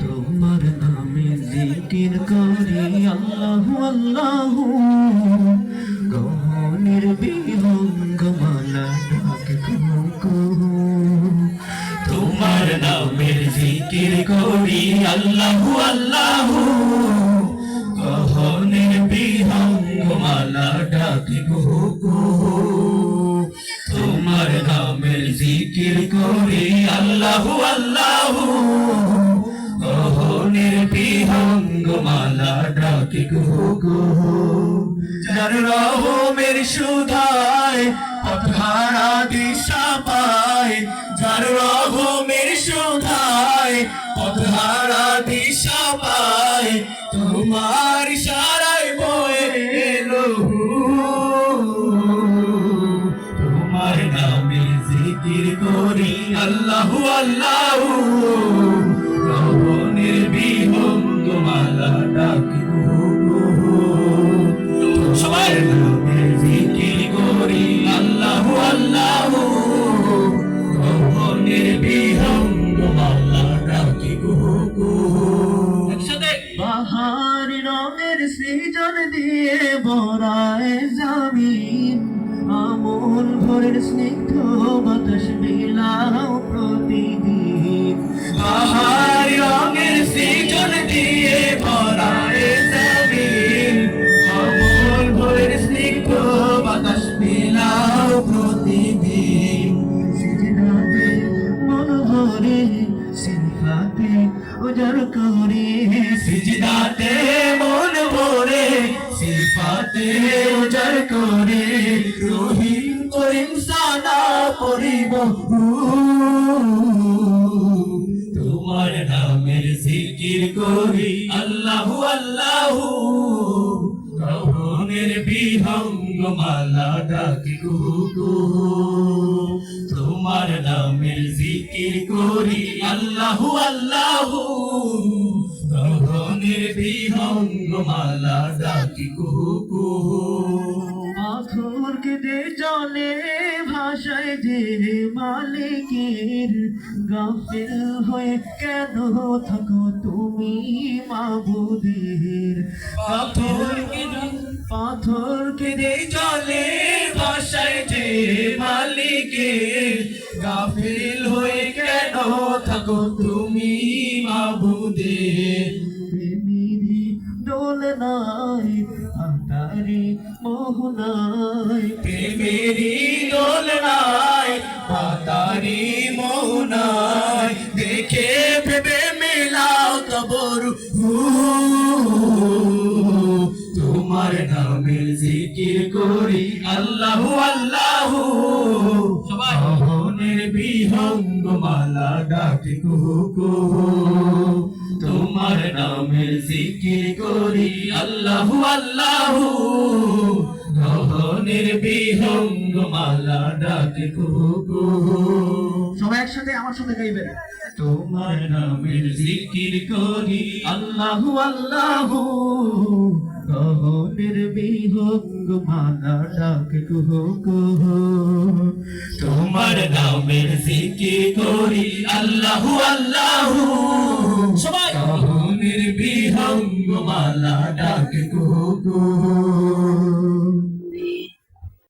তোমার নামে জিকির করি আল্লাহু আল্লাহু। গহনের বিহঙ্গ মালা ডাকে তোমার নামের জিকির করি আল্লাহু আল্লাহু। মালা ডাকি তোমার নামের জিকির করি আল্লাহু আল্লাহু গহনের বিহঙ্গ মালা ডাকি যার রহমের সুধায় পথহারা দিশা পায় যার রহমের সুধায় পথহারা দিশা পায় তোমার সারাই আল্লাহু আল্লাহু রহনের বিহঙ্গ মালা সবাই নামে জিকির করি, আল্লাহু আল্লাহু রহনের বিহঙ্গ মালা ডাকি একসাথে। বাহার রঙের সৃজন দিয়ে বরায় জামিন আমন ভোরের স্নিগ্ধ বাতাস বিলাও উজাড় করে সিজদাতে মন ভরে, সিফাতে উজাড় করে, রহিম করিম সানা পরিব তোমার নামের জিকির করি, আল্লাহু আল্লাহু। রহনের বিহঙ্গ মালা ডাকি তোমার নামের জিকির করি, আল্লাহু আল্লাহু। বিহঙ্গ মালা ডাকি কুহু কুহু। আখর কেটে চলে ভাষায় যে মালিকের। গাফিল হয়ে কেন থাকো তুমি মাবুদের? পাথর পাথর কেঁদে জলে ভাষায় যে মালিকে গাফিল হয়ে কেন থাকো তুমি মাবুদে প্রেমিরি ডোল নাই আন্তারি মোহনাই প্রেমেরি দোলনায় পাতারি মোহনায় দেখে ভেবে মিলাও কবর তোমার নামের জিকির করি আল্লাহু আল্লাহ। সবাই। বিহঙ্গ মালা ডাকে কুহু কুহু তোমার নামের জিকির করি আল্লাহু আল্লাহু। গহনের বিহঙ্গ মালা ডাকে কুহু কুহু। সবাই একসাথে আমার সাথে গাইবেন। তোমার নামের জিকির করি আল্লাহু আল্লাহু। গহনের বিহঙ্গ মালা ডাক কুহ তোমার নামের জিকির করি আল্লাহু আল্লাহু। সবাই। গহনের বিহঙ্গ মালা ডাকে কুহু কুহু।